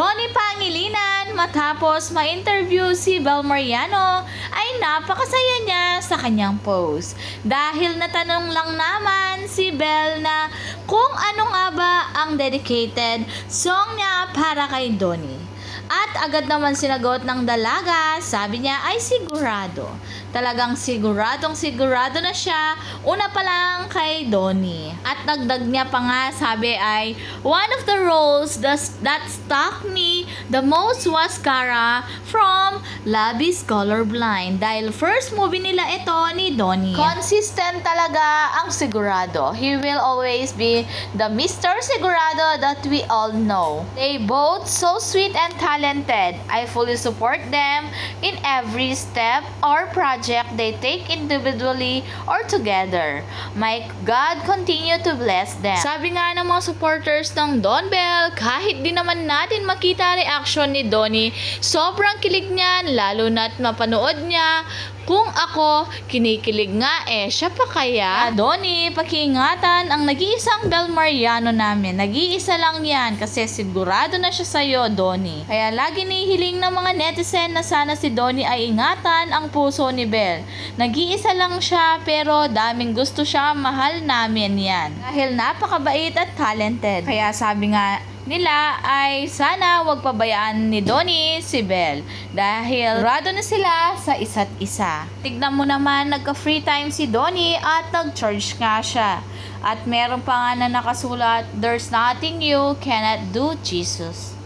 pangilinan matapos ma-interview si Bel Mariano ay napakasaya niya sa kanyang post. Dahil natanong lang naman si Bel na kung ano nga ba ang dedicated song niya para kay Donnie. At agad naman sinagot ng dalaga, sabi niya ay sigurado. Talagang siguradong sigurado na siya, una pa lang kay Donnie. At nagdag niya pa nga, sabi ay, one of the roles that, stuck me the most was Kara from Love is Colorblind. Dahil first movie nila ito ni Donnie. Consistent talaga ang sigurado. He will always be the Mr. Sigurado that we all know. They both so sweet and talented. I fully support them in every step or project they take individually or together. May God continue to bless them. Sabi nga ng mga supporters ng Don Bell, kahit di naman natin makita reaction ni Donnie, sobrang kilig niyan, lalo na't mapanood niya kung ako, kinikilig nga eh, siya pa kaya? Ah, Donnie, pakiingatan ang nag-iisang Bel Mariano namin. Nag-iisa lang yan kasi sigurado na siya sa'yo, Donnie. Kaya lagi nihiling ng mga netizen na sana si Donnie ay ingatan ang puso ni Bel. Nag-iisa lang siya pero daming gusto siya, mahal namin yan. Dahil napakabait at talented. Kaya sabi nga nila ay sana wag pabayaan ni Donnie si Belle dahil rado na sila sa isa't isa. Tignan mo naman nagka-free time si Donnie at nag-charge nga siya. At meron pa nga na nakasulat, There's nothing you cannot do, Jesus.